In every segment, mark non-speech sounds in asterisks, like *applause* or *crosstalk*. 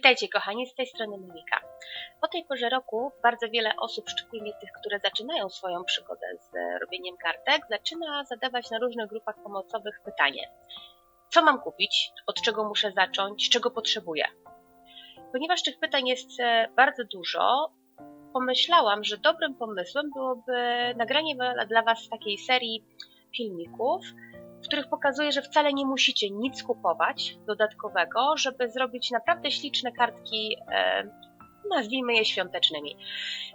Witajcie kochani, z tej strony Monika. Po tej porze roku bardzo wiele osób, szczególnie tych, które zaczynają swoją przygodę z e, robieniem kartek, zaczyna zadawać na różnych grupach pomocowych pytanie. Co mam kupić? Od czego muszę zacząć? Czego potrzebuję? Ponieważ tych pytań jest e, bardzo dużo, pomyślałam, że dobrym pomysłem byłoby nagranie dla- dla Was takiej serii filmików, w których pokazuję, że wcale nie musicie nic kupować dodatkowego, żeby zrobić naprawdę śliczne kartki, e, nazwijmy je świątecznymi.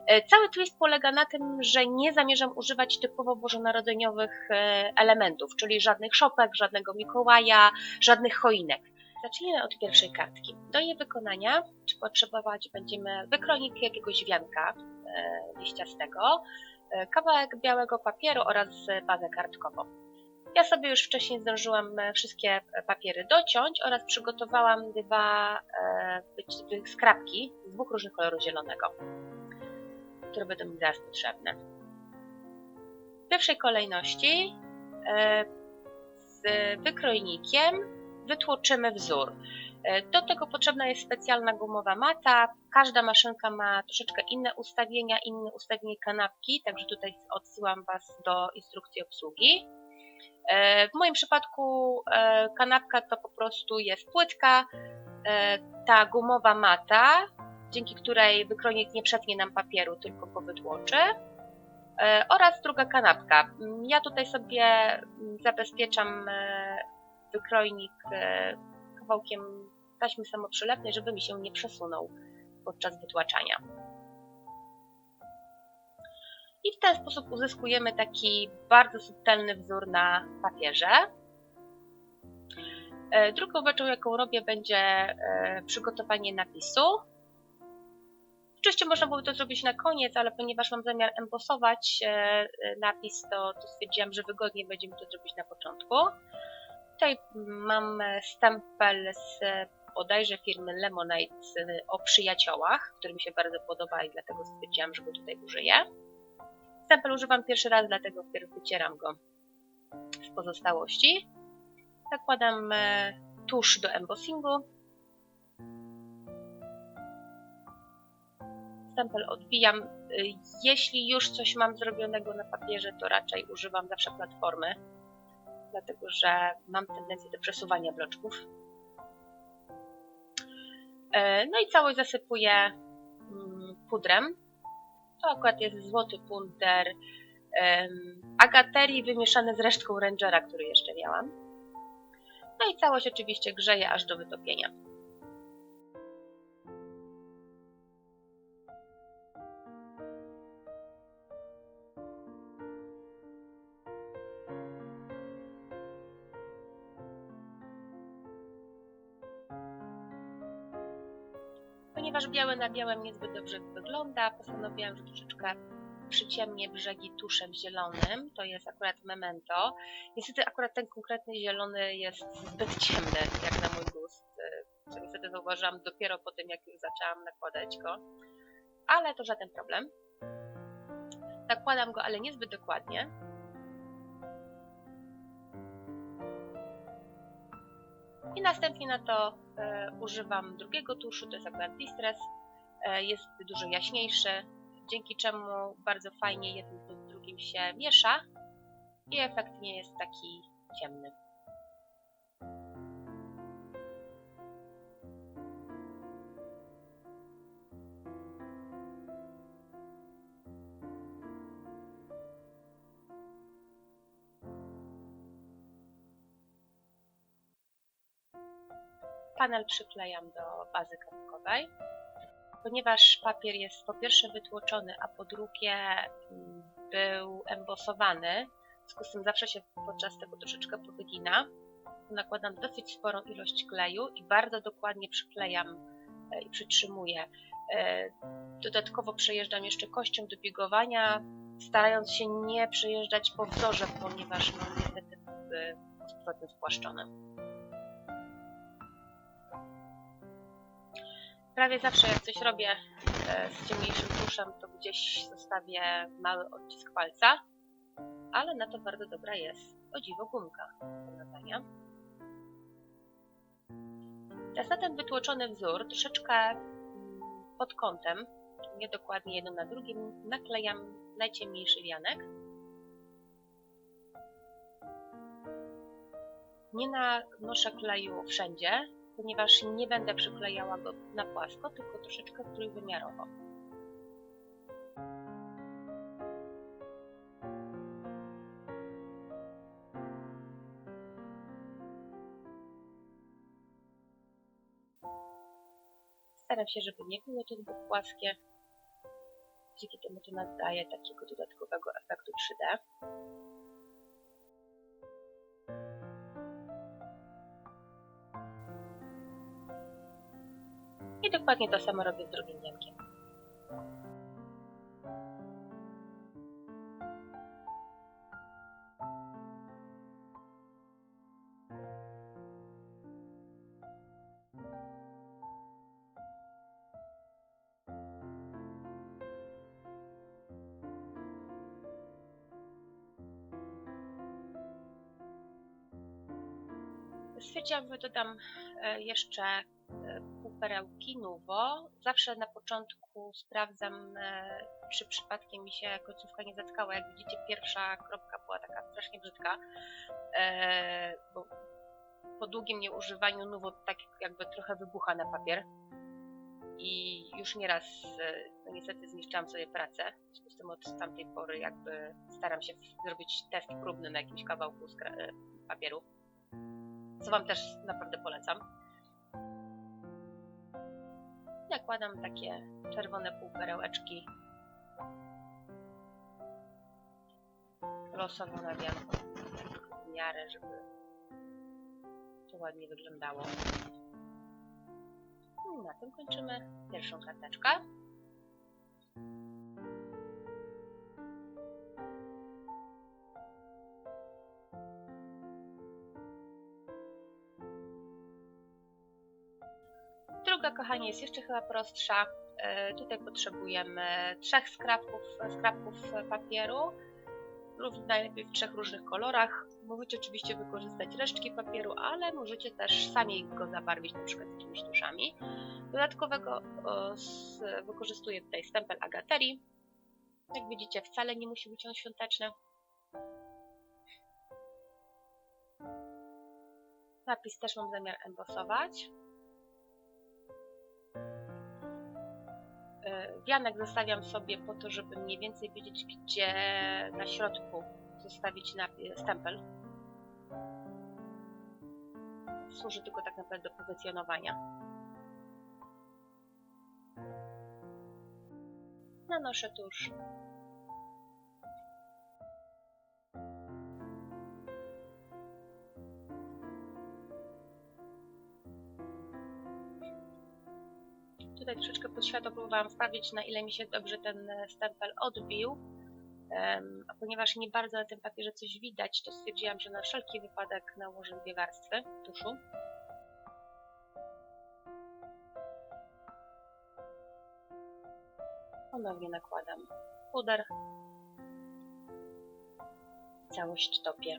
E, Cały twist polega na tym, że nie zamierzam używać typowo bożonarodzeniowych e, elementów, czyli żadnych szopek, żadnego Mikołaja, żadnych choinek. Zacznijmy od pierwszej kartki. Do jej wykonania potrzebować będziemy wykronik jakiegoś wianka liściastego, kawałek białego papieru oraz bazę kartkową. Ja sobie już wcześniej zdążyłam e, wszystkie papiery dociąć oraz przygotowałam dwa e, skrapki z dwóch różnych kolorów zielonego, które będą mi zaraz potrzebne. W pierwszej kolejności e, z wykrojnikiem wytłoczymy wzór. E, Do tego potrzebna jest specjalna gumowa mata. Każda maszynka ma troszeczkę inne ustawienia, inne ustawienie kanapki, także tutaj odsyłam Was do instrukcji obsługi. E, W moim przypadku e, kanapka to po prostu jest płytka, e, ta gumowa mata, dzięki której wykrojnik nie przetnie nam papieru, tylko go wytłoczy. e, Oraz druga kanapka. Ja tutaj sobie mm, zabezpieczam wykrojnik kawałkiem taśmy samoprzylepnej, żeby mi się nie przesunął podczas wytłaczania. I w ten sposób uzyskujemy taki bardzo subtelny wzór na papierze. E, Drugą rzeczą, jaką robię, będzie e, przygotowanie napisu. Oczywiście można byłoby to zrobić na koniec, ale ponieważ mam zamiar embosować e, napis, to, to stwierdziłam, że wygodniej będzie mi to zrobić na początku. Tutaj mam stempel z bodajże firmy Lemonade o przyjaciołach, który mi się bardzo podoba i dlatego stwierdziłam, że go tutaj użyję. Stempel używam pierwszy raz, dlatego wpierw wycieram go z pozostałości. Nakładam e, tusz do embossingu. Stempel odbijam. Y, Jeśli już coś mam zrobionego na papierze, to raczej używam zawsze platformy, dlatego że mam tendencję do przesuwania bloczków. E, No i całość zasypuję mm, pudrem. To akurat jest złoty puder em, agaterii wymieszany z resztką rangera, który jeszcze miałam. No i całość oczywiście grzeje aż do wytopienia. Ponieważ białe na białym niezbyt dobrze wygląda, postanowiłam, że troszeczkę przyciemnię brzegi tuszem zielonym. To jest akurat memento. Niestety akurat ten konkretny zielony jest zbyt ciemny, jak na mój gust. y, Co niestety zauważyłam dopiero po tym, jak już zaczęłam nakładać go. Ale to żaden problem. Nakładam go, ale niezbyt dokładnie. I następnie na to używam drugiego tuszu, to jest akurat Distress. E, jest dużo jaśniejszy, dzięki czemu bardzo fajnie jedno z drugim się miesza i efekt nie jest taki ciemny. Panel przyklejam do bazy kartkowej. Ponieważ papier jest po pierwsze wytłoczony, a po drugie mm, był embosowany, w związku z tym zawsze się podczas tego troszeczkę powygina, nakładam dosyć sporą ilość kleju i bardzo dokładnie przyklejam e, i przytrzymuję. E, Dodatkowo przejeżdżam jeszcze kością do biegowania, starając się nie przejeżdżać po wzorze, ponieważ no niestety byłby istotnie spłaszczony. Prawie zawsze jak coś robię e, z ciemniejszym tuszem, to gdzieś zostawię mały odcisk palca, ale na to bardzo dobra jest, o dziwo, gumka do latania. Teraz na ten wytłoczony wzór troszeczkę pod kątem, nie dokładnie jedno na drugim, naklejam najciemniejszy wianek. Nie nanoszę kleju wszędzie, ponieważ nie będę przyklejała go na płasko, tylko troszeczkę trójwymiarowo. Staram się, żeby nie było to zbyt płaskie. Dzięki temu to nadaje takiego dodatkowego efektu 3D. I dokładnie to samo robię z drugim. Stwierdziłam, że dodam e, jeszcze perełki nuwo. Zawsze na początku sprawdzam, e, czy przypadkiem mi się końcówka nie zatkała. Jak widzicie, pierwsza kropka była taka strasznie brzydka, bo po długim nieużywaniu nuwo tak jakby trochę wybucha na papier. I już nieraz no niestety zniszczyłam sobie pracę. W związku z tym od tamtej pory jakby staram się zrobić test próbny na jakimś kawałku papieru co Wam też naprawdę polecam. Nakładam takie czerwone półperełeczki losowo na wianku, tak w miarę, żeby to ładnie wyglądało. I na tym kończymy pierwszą karteczkę. Kochani, jest jeszcze chyba prostsza. E, tutaj potrzebujemy trzech skrapków, papieru lub najlepiej w trzech różnych kolorach. Możecie oczywiście wykorzystać resztki papieru, ale możecie też sami go zabarwić przykład jakimiś tuszami. Dodatkowego wykorzystuję tutaj stempel Agaterii. Jak widzicie, wcale nie musi być on świąteczny. Napis też mam zamiar embosować. Wianek zostawiam sobie po to, żeby mniej więcej wiedzieć, gdzie na środku zostawić stempel. Służy tylko tak naprawdę do pozycjonowania. Nanoszę tuż Tutaj troszeczkę pod światło próbowałam sprawdzić, na ile mi się dobrze ten e, stempel odbił. A ponieważ nie bardzo na tym papierze coś widać, to stwierdziłam, że na wszelki wypadek nałożę dwie warstwy tuszu. Ponownie nakładam puder. Całość topię.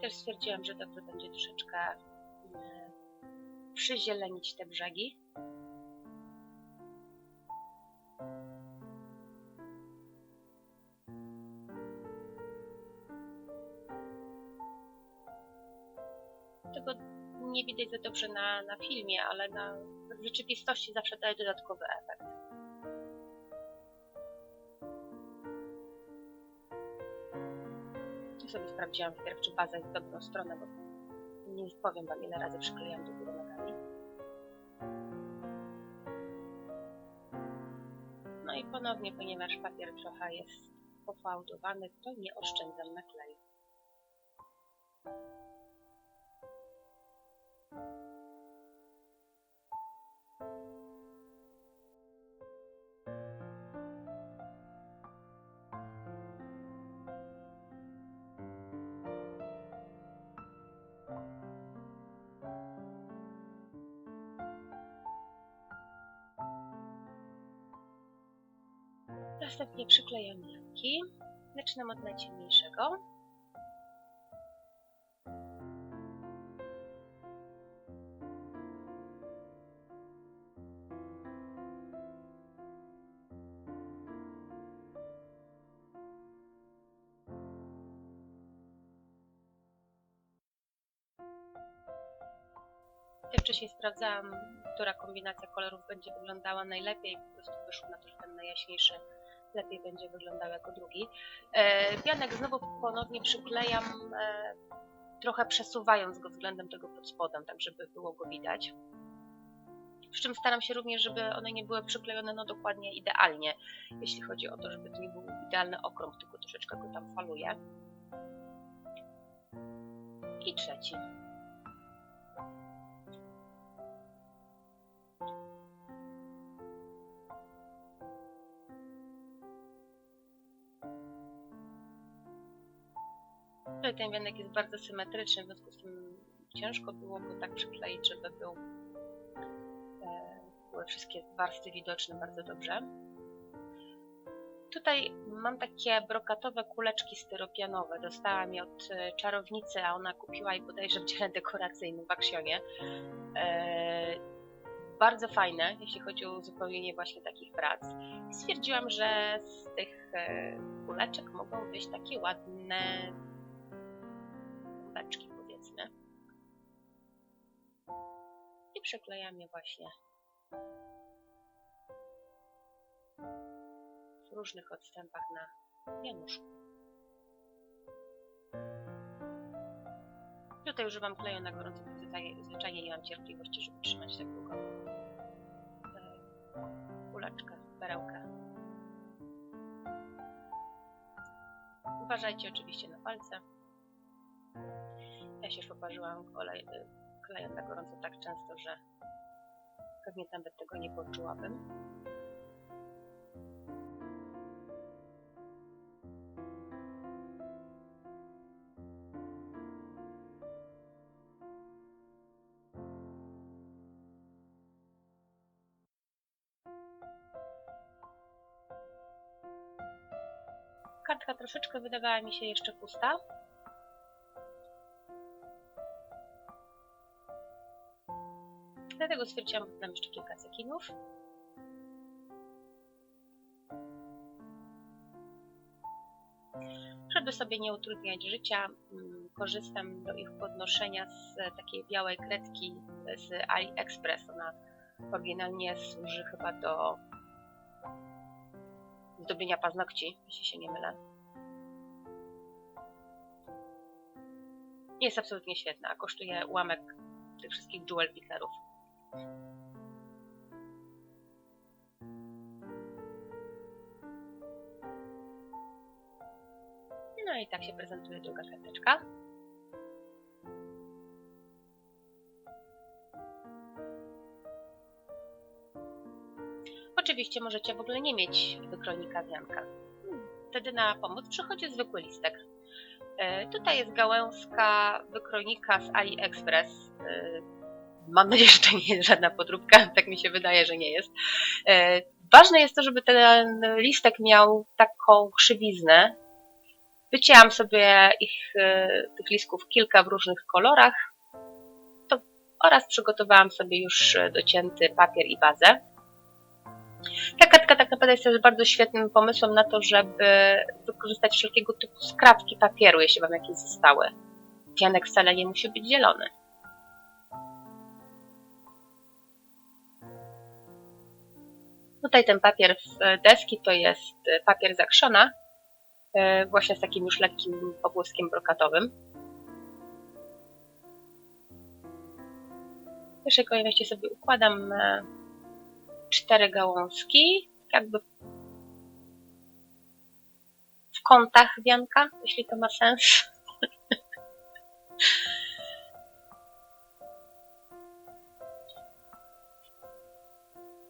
Też stwierdziłam, że dobrze będzie troszeczkę mm, przyzielenić te brzegi. Tego nie widać za dobrze na, na filmie, ale na, w rzeczywistości zawsze daje dodatkowy efekt. Sobie sprawdziłam wpierw, czy baza jest dobrą stronę, bo nie powiem Wam, ile razy przyklejam do góry nogami. No i ponownie, ponieważ papier trochę jest pofałdowany, to nie oszczędzam na kleju. Następnie przyklejam janki. Zaczynam od najciemniejszego. Ja wcześniej sprawdzałam, która kombinacja kolorów będzie wyglądała najlepiej. Po prostu wyszło na to, ten najjaśniejszy lepiej będzie wyglądał jako drugi. E, pianek znowu ponownie przyklejam, e, trochę przesuwając go względem tego pod spodem, tak żeby było go widać. Przy czym staram się również, żeby one nie były przyklejone no dokładnie idealnie, jeśli chodzi o to, żeby to nie był idealny okrąg, tylko troszeczkę go tam faluję. I trzeci. Tutaj ten wianek jest bardzo symetryczny, w związku z tym ciężko było go tak przykleić, żeby był, e, były wszystkie warstwy widoczne bardzo dobrze. Tutaj mam takie brokatowe kuleczki styropianowe. Dostałam je od e, czarownicy, a ona kupiła je bodajże w dziale dekoracyjnym w Aksionie. E, bardzo fajne, jeśli chodzi o uzupełnienie właśnie takich prac. Stwierdziłam, że z tych kuleczek mogą być takie ładne kubeczki powiedzmy. I przyklejam je właśnie w różnych odstępach na wianuszku. Tutaj używam kleju na gorąco, bo zwyczajnie nie mam cierpliwości, żeby trzymać tak długo e, kuleczkę, perełkę. Uważajcie oczywiście na palce. Ja się poparzyłam kolej, klejem na gorąco tak często, że pewnie nawet tego nie poczułabym. Kartka troszeczkę wydawała mi się jeszcze pusta, Dlatego stwierdziłam, że dam jeszcze kilka cekinów. Żeby sobie nie utrudniać życia, mm, korzystam do ich podnoszenia z takiej białej kredki z AliExpress. Ona oryginalnie służy chyba do zdobienia paznokci, jeśli się nie mylę. Jest absolutnie świetna, kosztuje ułamek tych wszystkich jewel pickerów. No i tak się prezentuje druga karteczka. Oczywiście możecie w ogóle nie mieć wykronika wianka. Wtedy na pomoc przychodzi zwykły listek. E, tutaj jest gałęzka wykronika z AliExpress. E, mam nadzieję, że to nie jest żadna podróbka, *laughs* tak mi się wydaje, że nie jest. E, ważne jest to, żeby ten listek miał taką krzywiznę. Wycięłam sobie ich, tych listków kilka w różnych kolorach to, oraz przygotowałam sobie już docięty papier i bazę. Ta kartka tak naprawdę jest też bardzo świetnym pomysłem na to, żeby wykorzystać wszelkiego typu skrawki papieru, jeśli Wam jakieś zostały. Pianek wcale nie musi być zielony. Tutaj ten papier w deski to jest papier zakrzona, właśnie z takim już lekkim pobłyskiem brokatowym. W pierwszej kolejności sobie układam cztery gałązki, tak jakby w kątach wianka, jeśli to ma sens. *laughs*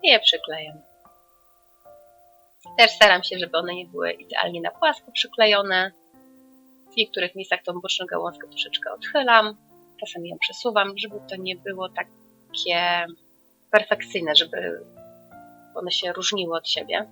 I je przyklejam. Też staram się, żeby one nie były idealnie na płasko przyklejone. W niektórych miejscach tą boczną gałązkę troszeczkę odchylam, czasem ją przesuwam, żeby to nie było takie perfekcyjne, żeby one się różniły od siebie.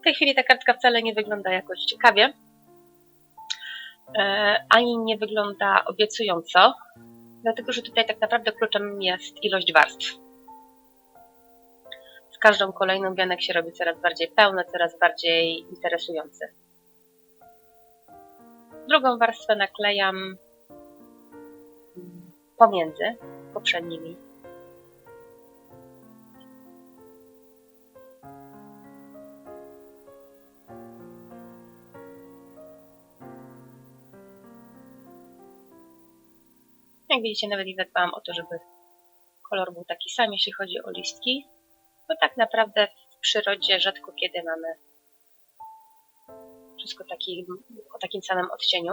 W tej chwili ta kartka wcale nie wygląda jakoś ciekawie, ani nie wygląda obiecująco, dlatego że tutaj tak naprawdę kluczem jest ilość warstw. Z każdą kolejną wianek się robi coraz bardziej pełny, coraz bardziej interesujący. Drugą warstwę naklejam pomiędzy poprzednimi. Jak widzicie, nawet nie zadbałam o to, żeby kolor był taki sam, jeśli chodzi o listki. Bo tak naprawdę w przyrodzie rzadko kiedy mamy wszystko taki, o takim samym odcieniu.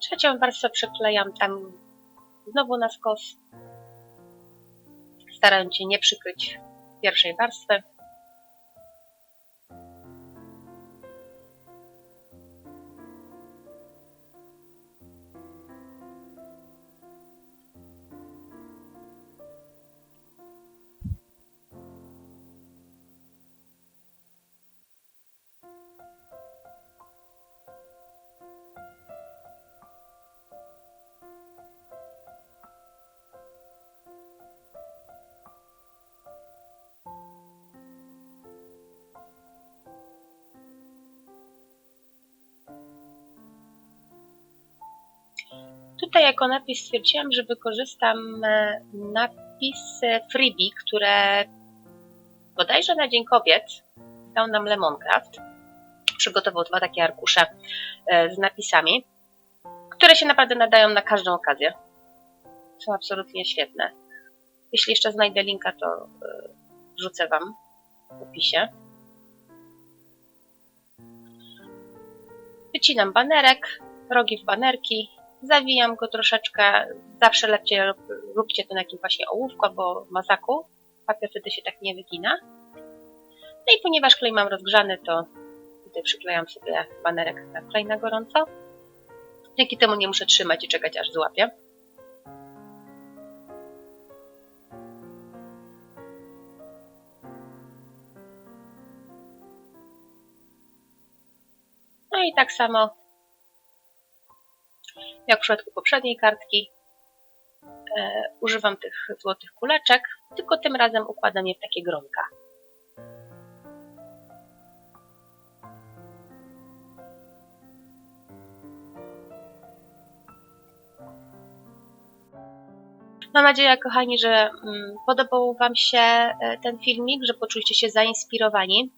Trzecią warstwę przyklejam tam znowu na skos, starając się nie przykryć pierwszej warstwy. Tutaj jako napis stwierdziłam, że wykorzystam e, napisy freebie, które bodajże na Dzień Kobiet dał nam Lemoncraft. Przygotował dwa takie arkusze e, z napisami, które się naprawdę nadają na każdą okazję. Są absolutnie świetne. Jeśli jeszcze znajdę linka, to e, wrzucę Wam w opisie. Wycinam banerek, rogi w banerki, zawijam go troszeczkę, zawsze lepiej róbcie to na jakimś właśnie ołówku albo mazaku, papier wtedy się tak nie wygina. No i ponieważ klej mam rozgrzany, to tutaj przyklejam sobie banerek na klej na gorąco. Dzięki temu nie muszę trzymać i czekać aż złapię. No i tak samo jak w przypadku poprzedniej kartki, e, używam tych złotych kuleczek, tylko tym razem układam je w takie gronka. Mam nadzieję, kochani, że mm, podobał Wam się e, ten filmik, że poczuliście się zainspirowani.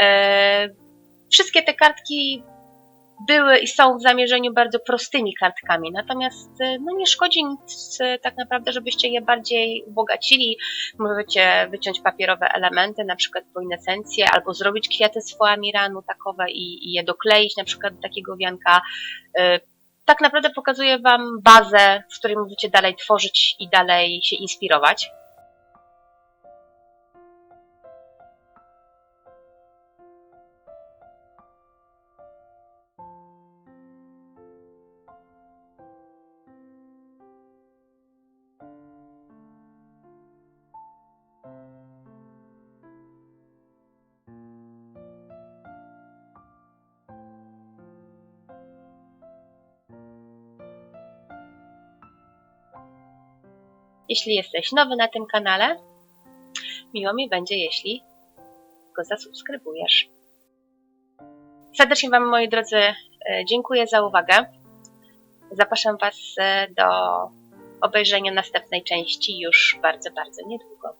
E, wszystkie te kartki były i są w zamierzeniu bardzo prostymi kartkami, natomiast y, no nie szkodzi nic y, tak naprawdę, żebyście je bardziej ubogacili. Możecie wyciąć papierowe elementy, na przykład esencję, albo zrobić kwiaty z foamiranu takowe i, i je dokleić na przykład do takiego wianka. Y, tak naprawdę pokazuję Wam bazę, w której możecie dalej tworzyć i dalej się inspirować. Jeśli jesteś nowy na tym kanale, miło mi będzie, jeśli go zasubskrybujesz. Serdecznie Wam, moi drodzy, e, dziękuję za uwagę. Zapraszam Was e, do obejrzenia następnej części już bardzo, bardzo niedługo.